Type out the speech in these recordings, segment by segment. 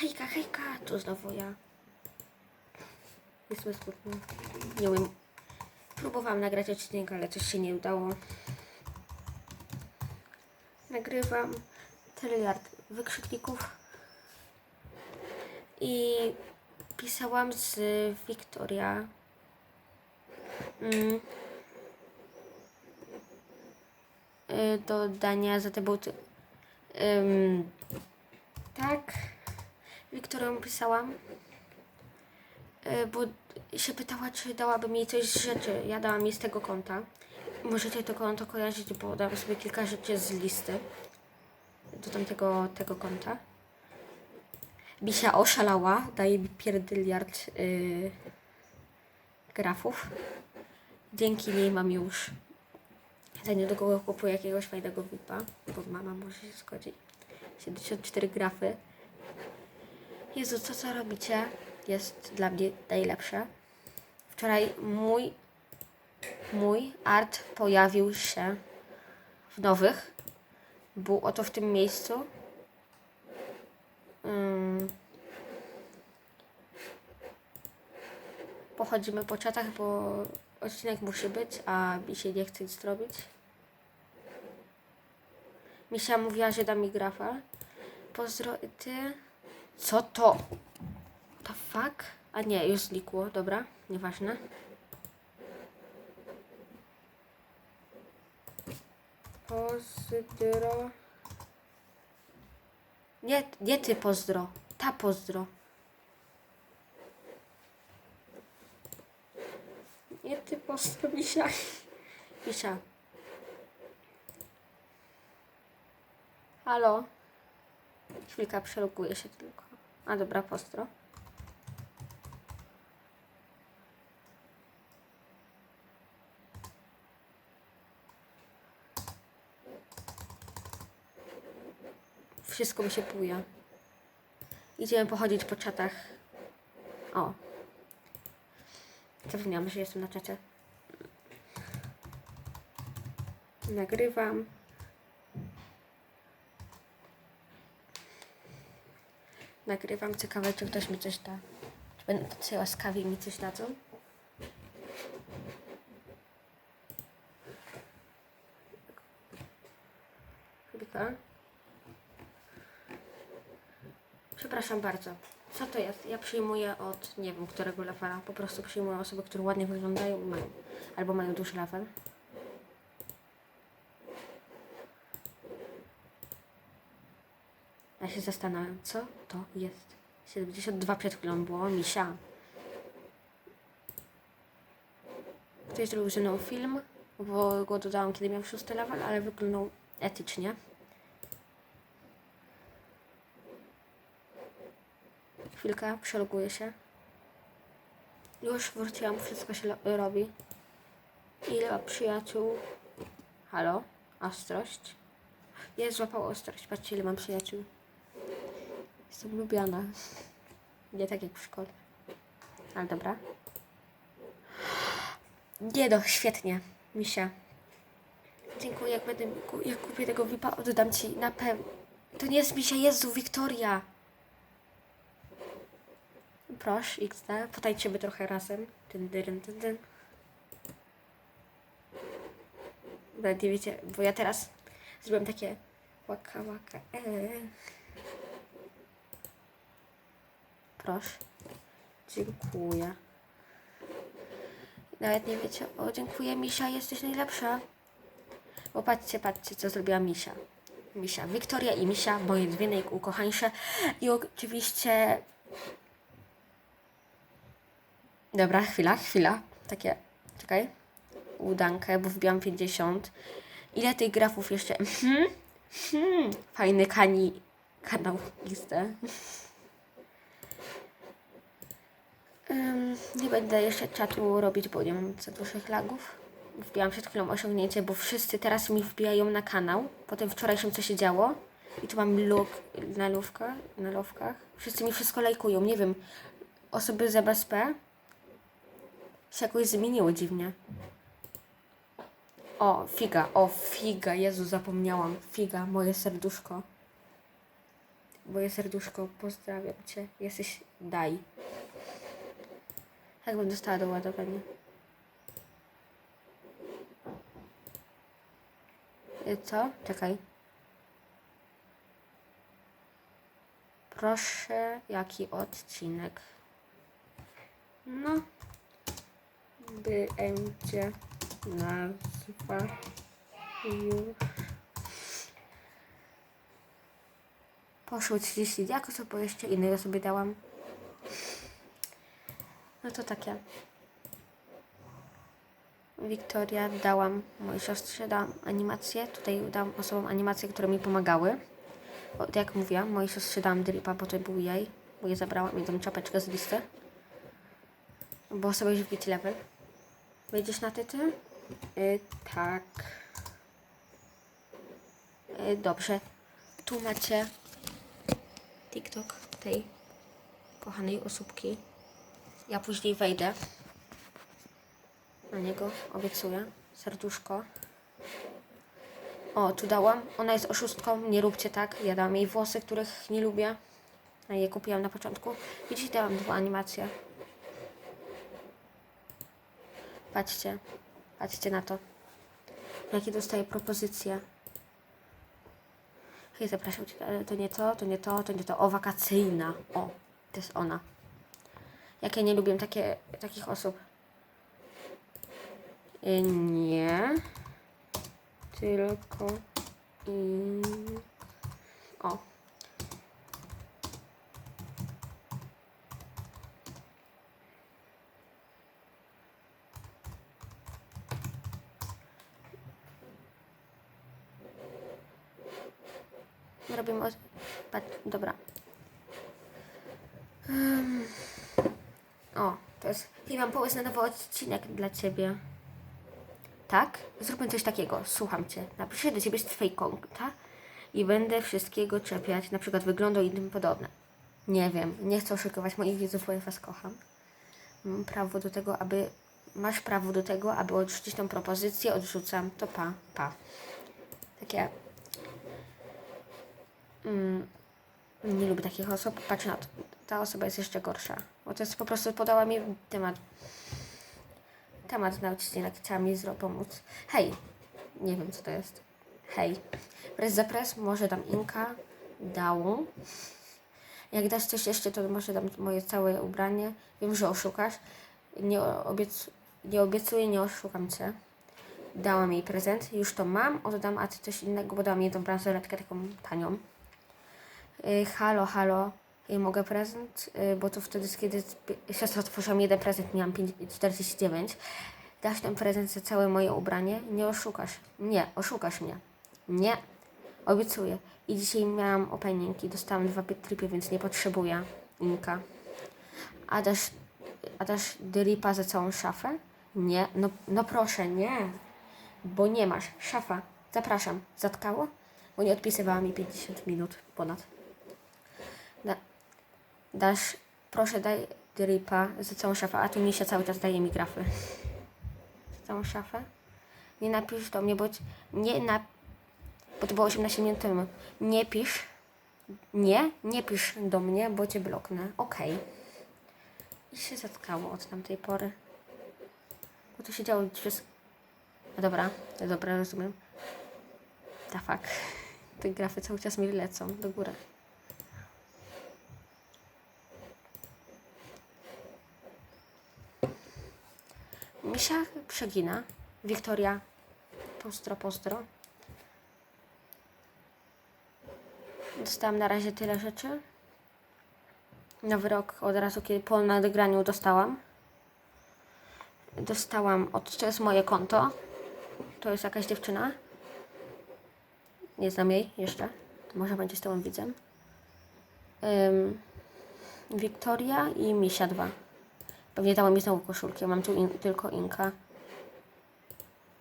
Hejka, hejka, tu znowu ja. Jest smutno. Nie wiem. Próbowałam nagrać odcinek, ale coś się nie udało. Nagrywam tryliard wykrzykników. I pisałam z Wiktoria. Mm, y, do dania za te buty. Ym, tak. Wiktorią pisałam. Y, bo się pytała, czy dałabym jej coś z rzeczy. Ja dałam jej z tego konta. Możecie to konto kojarzyć, bo dałam sobie kilka rzeczy z listy do tamtego tego konta. Bisia oszalała, daje mi pierdyliard yy, grafów. Dzięki niej mam już za niedługo kupuję jakiegoś fajnego VIPa, bo mama może się zgodzić. 74 grafy. Jezu, co co robicie? Jest dla mnie najlepsze. Wczoraj mój mój art pojawił się w nowych. Był oto w tym miejscu. Ym. Pochodzimy po czatach, bo odcinek musi być, a mi się nie chce nic zrobić. Misia mówiła, że da mi grafa. Pozdro, ty. Co to? The fuck? A nie, już znikło, dobra, nieważne. Pozdro. Nie, nie ty pozdro. Ta pozdro. Nie ty pozdro, Misia. Misia. Halo? Chwilka, przeloguję się tylko. A dobra, pozdro. Wszystko mi się buja. Idziemy pochodzić po czatach. O. Zapomniałam, że jestem na czacie. Nagrywam. Nagrywam. Ciekawe, czy ktoś mi coś da. Czy będą tacy łaskawi mi coś dadzą? Chwilkę. Przepraszam bardzo. Co to jest? Ja przyjmuję od nie wiem którego levela. Po prostu przyjmuję osoby, które ładnie wyglądają i mają. Albo mają duży level. Się zastanawiam, co to jest. 72 przed chwilą było, misia. Ktoś zrobił ze mną film, bo go dodałam, kiedy miał szósty level, ale wyglądał etycznie. Chwilkę, przeloguję się. Już wróciłam, wszystko się robi. Ile przyjaciół? Halo? Ostrość? Jest złapał ostrość. Patrzcie, ile mam przyjaciół. Jestem lubiana. Nie tak jak w szkole. Ale dobra. Nie no, świetnie. Misia. Dziękuję, jak będę jak kupię tego VIPa, oddam ci na pewno. To nie jest Misia, Jezu, Wiktoria. Proszę, XD. Potańczymy trochę razem. Dyn, dyn, dyn, dyn. Nawet nie wiecie, bo ja teraz zrobiłem takie łaka, łaka, eee. Proszę. Dziękuję. Nawet nie wiecie. O, dziękuję, Misia, jesteś najlepsza. Bo patrzcie, patrzcie, co zrobiła Misia. Misia. Wiktoria i Misia, moje dwie najukochańsze. I oczywiście Dobra, chwila, chwila. Takie, czekaj. Udankę, bo wbiłam 50. Ile tych grafów jeszcze? Mhm. Mhm. Fajny kani kanał listę. Ym, nie będę jeszcze czatu robić, bo nie mam za dużych lagów. Wbiłam przed chwilą osiągnięcie, bo wszyscy teraz mi wbijają na kanał. Potem wczorajszym co się działo. I tu mam luk na lówkach, na lówkach. Wszyscy mi wszystko lajkują. Nie wiem, osoby z BSP się jakoś zmieniło dziwnie. O, figa, o, figa, Jezu, zapomniałam. Figa, moje serduszko. moje serduszko, pozdrawiam cię. Jesteś daj. Jakbym dostała do ładowania. Y, Co? Czekaj. Proszę, jaki odcinek? No. Będzie nazwa już. Poszło 30 diaków, bo jeszcze innego sobie dałam. No to takie. Wiktoria dałam mojej siostrze, dałam animację. Tutaj dałam osobom animacje, które mi pomagały. Bo, tak jak mówiłam, mojej siostrze dałam dripa, bo to był jej. Bo je zabrałam i tą czapeczkę z listy. Bo sobie już wbić level. Wejdziesz na tytuł? Y, tak. Y, dobrze. Tu macie TikTok tej kochanej osóbki. Ja później wejdę na niego, obiecuję. Serduszko. O, tu dałam. Ona jest oszustką, nie róbcie tak. Ja dałam jej włosy, których nie lubię. A je kupiłam na początku. Widzicie, dałam dwa animacje. Patrzcie. Patrzcie na to. Jakie dostaję propozycje. Hej, zapraszam cię, ale to nie to, to nie to, to nie to. O, wakacyjna. O, to jest ona. Jak ja nie lubię takie, takich osób. Y, Nie. Tylko i... O. Robimy... Od... Dobra. O, to jest... I mam pomysł na nowy odcinek dla Ciebie. Tak? Zróbmy coś takiego. Słucham Cię. Napiszę do Ciebie z Twojej konta i będę wszystkiego czepiać, na przykład wyglądu i tym podobne. Nie wiem, nie chcę oszukiwać moich widzów, bo ja Was kocham. Mam prawo do tego, aby... Masz prawo do tego, aby odrzucić tą propozycję. Odrzucam. To pa, pa. Takie... Mm, nie lubię takich osób. Patrz na to. Ta osoba jest jeszcze gorsza. Bo to jest po prostu podała mi temat. Temat na odcinek. Chciała mi pomóc. Hej. Nie wiem co to jest. Hej. Press za press. Może dam Inka. Dału. Jak dasz coś jeszcze, to może dam moje całe ubranie. Wiem, że oszukasz. Nie, obiec nie obiecuję, nie oszukam cię. Dałam jej prezent. Już to mam. Oddam, a ty coś innego, bo dałam jej tą bransoletkę taką tanią. Y, halo, halo, mogę prezent? Y, bo to wtedy, kiedy siostra otworzyła mi jeden prezent, miałam 5, 49. Dasz ten prezent za całe moje ubranie? Nie oszukasz. Nie, oszukasz mnie. Nie. Obiecuję. I dzisiaj miałam opening i dostałam dwa tripy, więc nie potrzebuję Inka. A dasz, a dasz dripa za całą szafę? Nie. No, no proszę, nie. Bo nie masz. Szafa. Zapraszam. Zatkało? Bo nie odpisywała mi 50 minut ponad. Dasz, proszę daj dripa za całą szafę, a tu misia cały czas daje mi grafy. Za całą szafę? Nie napisz do mnie, bo nie na, bo to było 18 minut temu. Nie pisz, nie, nie pisz do mnie, bo cię bloknę. Okej. I się zatkało od tamtej pory. Bo to się działo przez... No dobra, to dobra, rozumiem. Ta fuck. Te grafy cały czas mi lecą do góry. Misia przegina. Wiktoria, pozdro, pozdro. Dostałam na razie tyle rzeczy. Nowy rok od razu, kiedy po nagraniu dostałam. Dostałam od, to jest moje konto. To jest jakaś dziewczyna. Nie znam jej jeszcze. To może będzie tą widzem. Wiktoria i Misia 2. Pewnie dała mi znowu koszulkę. Mam tu in, tylko Inka.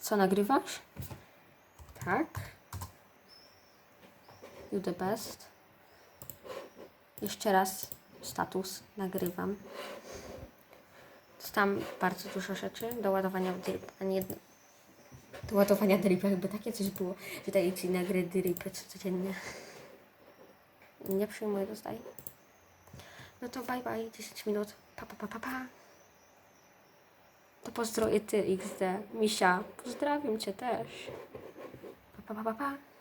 Co nagrywasz? Tak. You the best. Jeszcze raz status nagrywam. Dostałam bardzo dużo rzeczy do ładowania drip, a nie do ładowania dripa, jakby takie coś było, że ci na dripy codziennie. Nie przyjmuję dostaję. No to bye bye, 10 minut. Pa, pa, pa, pa, pa. To pozdro i ty, XD. Misia, pozdrawiam cię też. Pa, pa, pa, pa, pa.